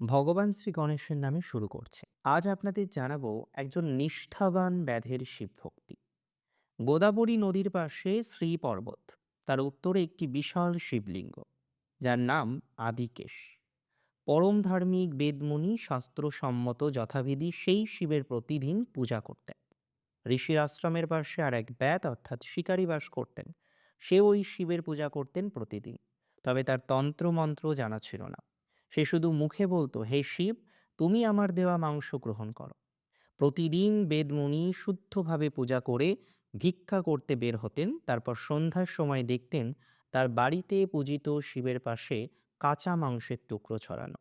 ভগবান শ্রী গণেশের নামে শুরু করছে। আজ আপনাদের জানাব একজন নিষ্ঠাবান ব্যাধের শিবভক্তি গোদাবরী নদীর পাশে শ্রী পর্বত তার উত্তরে একটি বিশাল শিবলিঙ্গ, যার নাম আদিকেশ। পরম ধার্মিক বেদমুনি শাস্ত্রসম্মত যথাবিধি সেই শিবের প্রতিদিন পূজা করতেন। ঋষির আশ্রমের পাশে আর এক ব্যাত অর্থাৎ শিকারী বাস করতেন। সে ওই শিবের পূজা করতেন প্রতিদিন, তবে তার তন্ত্রমন্ত্র জানা ছিল না। সে শুধু মুখে বলতো, হে শিব, তুমি আমার দেওয়া মাংস গ্রহণ করো। প্রতিদিন বেদমুনি শুদ্ধভাবে পূজা করে ভিক্ষা করতে বের হতেন, তারপর সন্ধ্যার সময় দেখতেন তার বাড়িতে পূজিত শিবের পাশে কাঁচা মাংসের টুকরো ছড়ানো।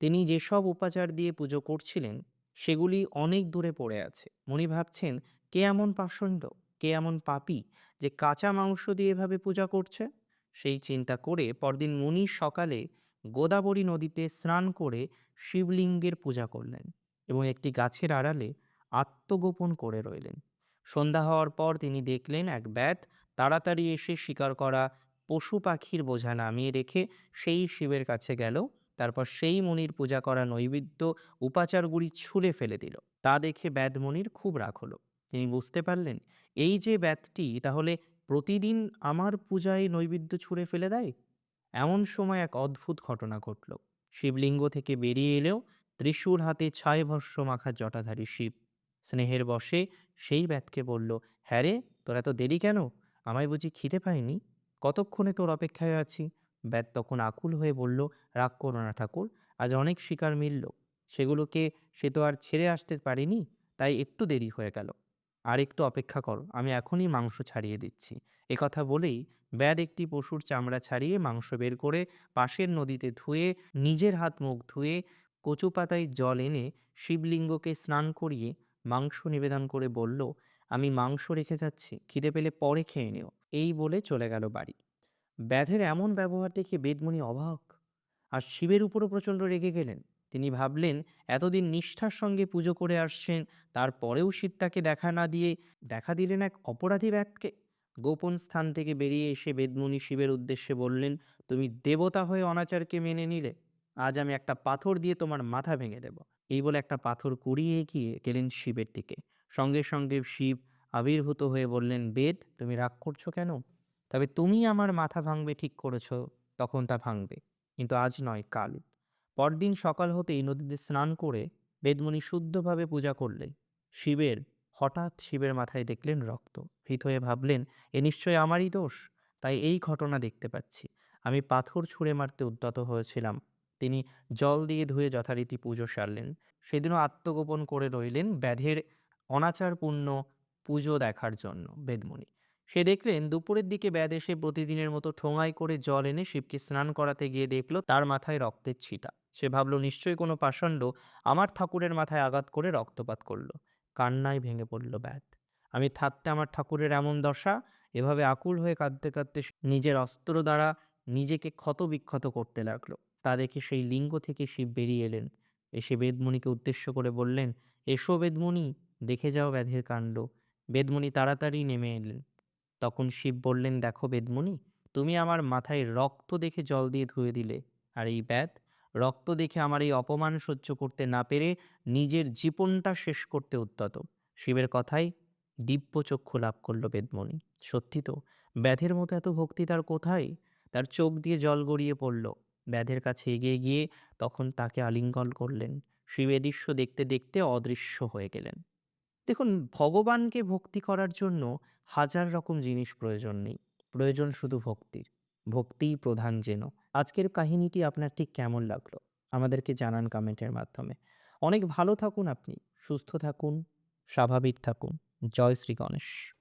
তিনি যেসব উপাচার দিয়ে পুজো করছিলেন, সেগুলি অনেক দূরে পড়ে আছে। মনি ভাবছেন, কে এমন পাষণ্ড, কে এমন পাপী যে কাঁচা মাংস দিয়ে এভাবে পূজা করছে? সেই চিন্তা করে পরদিন মুনি সকালে গোদাবরী নদীতে স্নান করে শিবলিঙ্গের পূজা করলেন এবং একটি গাছের আড়ালে আত্মগোপন করে রইলেন। সন্ধ্যা হওয়ার পর তিনি দেখলেন এক ব্যাত তাড়াতাড়ি এসে শিকার করা পশু পাখির বোঝা নামিয়ে রেখে সেই শিবের কাছে গেল, তারপর সেই মুনির পূজা করা নৈবেদ্য উপাচারগুলি ছুঁড়ে ফেলে দিল। তা দেখে ব্যাদমণির খুব রাগ হলো। তিনি বুঝতে পারলেন, এই যে ব্যাতটি, তাহলে প্রতিদিন আমার পূজায় নৈবেদ্য ছুঁড়ে ফেলে দেয়? এমন সময় এক অদ্ভুত ঘটনা ঘটল। শিবলিঙ্গ থেকে বেরিয়ে এলেও ত্রিশূল হাতে ছায় ভস্য মাখা জটাধারী শিব। স্নেহের বশে সেই ব্যাতকে বলল হ্যাঁ রে, তোর এত দেরি কেন? আমায় বুঝি খিদে পাইনি কতক্ষণে তোর অপেক্ষায় আছি? ব্যাত তখন আকুল হয়ে বলল, রাগ করো না ঠাকুর, আজ অনেক শিকার মিলল। সেগুলোকে সে তো আর ছেড়ে আসতে পারিনি, তাই একটু দেরি হয়ে গেল। আর একটু অপেক্ষা করো, আমি এখনই মাংস ছাড়িয়ে দিচ্ছি। একথা বলেই ব্যাদ একটি পশুর চামড়া ছাড়িয়ে মাংস বের করে পাশের নদীতে ধুয়ে, নিজের হাত মুখ ধুয়ে, কচু পাতায় জল এনে শিবলিঙ্গকে স্নান করিয়ে মাংস নিবেদন করে বলল, আমি মাংস রেখে যাচ্ছি, খিদে পেলে পরে খেয়ে নিও। এই বলে চলে গেল বাড়ি। ব্যাধের এমন ব্যবহার দেখে বেদমণি অবাক। আর শিবের উপরও প্রচণ্ড রেগে গেলেন। তিনি ভাবলেন, এতদিন নিষ্ঠার সঙ্গে পুজো করে আসছেন, তারপরেও শিব তাকে দেখা না দিয়ে দেখা দিলেন এক অপরাধী ব্যাগকে গোপন স্থান থেকে বেরিয়ে এসে বেদমণি শিবের উদ্দেশ্যে বললেন, তুমি দেবতা হয়ে অনাচারকে মেনে নিলে, আজ আমি একটা পাথর দিয়ে তোমার মাথা ভেঙে দেব। এই বলে একটা পাথর কুড়িয়ে এগিয়ে গেলেন শিবের দিকে। সঙ্গে সঙ্গে শিব আবির্ভূত হয়ে বললেন, বেদ, তুমি রাগ করছ কেন? তবে তুমি আমার মাথা ভাঙবে, ঠিক করেছ, তখন তা ভাঙবে। কিন্তু আজ নয়, কাল। পরদিন সকাল হতেই নদীতে স্নান করে বেদমণি শুদ্ধভাবে পূজা করলেন। শিবের, হঠাৎ শিবের মাথায় দেখলেন রক্ত। ভীত হয়ে ভাবলেন, এ নিশ্চয় আমারই দোষ? তাই এই ঘটনা দেখতে পাচ্ছি। আমি পাথর ছুঁড়ে মারতে উদ্যত হয়েছিলাম তিনি জল দিয়ে ধুয়ে যথারীতি পুজো সারলেন। সেদিনও আত্মগোপন করে রইলেন ব্যাধের অনাচারপূর্ণ পুজো দেখার জন্য বেদমণি। সে দেখলেন, দুপুরের দিকে ব্যাদ এসে প্রতিদিনের মতো ঠোঙায় করে জল এনে শিবকে স্নান করাতে গিয়ে দেখল তার মাথায় রক্তের ছিটা। সে ভাবল, নিশ্চয়ই কোনো পাষণ্ড আমার ঠাকুরের মাথায় আঘাত করে রক্তপাত করল। কান্নায় ভেঙে পড়ল ব্যাত আমি থাকতে আমার ঠাকুরের এমন দশা? এভাবে আকুল হয়ে কাঁদতে কাঁদতে নিজের অস্ত্র দ্বারা নিজেকে ক্ষত বিক্ষত করতে লাগল। তা দেখে সেই লিঙ্গ থেকে শিব বেরিয়ে এলেন। এসে বেদমণিকে উদ্দেশ্য করে বললেন, এসো বেদমণি, দেখে যাও ব্যাধের কাণ্ড। বেদমণি তাড়াতাড়ি নেমে এলেন। তখন শিব বললেন, দেখো বেদমণি, তুমি আমার মাথায় রক্ত দেখে জল দিয়ে ধুয়ে দিলে, আর এই ব্যাধ রক্ত দেখে আমার এই অপমান সহ্য করতে না পেরে নিজের জীবনটা শেষ করতে উদ্যত। শিবের কথাই দিব্য চক্ষু লাভ করল বেদমণি। সত্যি তো, ব্যাধের মতো এত ভক্তি তার কোথায়? তার চোখ দিয়ে জল গড়িয়ে পড়ল। ব্যাধের কাছে এগিয়ে গিয়ে তখন তাকে আলিঙ্গন করলেন। শিব এ দৃশ্য দেখতে দেখতে অদৃশ্য হয়ে গেলেন। দেখুন, ভগবানকে ভক্তি করার জন্য হাজার রকম জিনিস প্রয়োজন নেই। প্রয়োজন শুধু ভক্তির। ভক্তিই প্রধান যেন। আজকের কাহিনীটি আপনার ঠিক কেমন লাগল? আমাদেরকে জানান কমেন্টের মাধ্যমে। অনেক ভালো থাকুন আপনি, সুস্থ থাকুন, স্বাভাবিক থাকুন। জয় শ্রী গণেশ।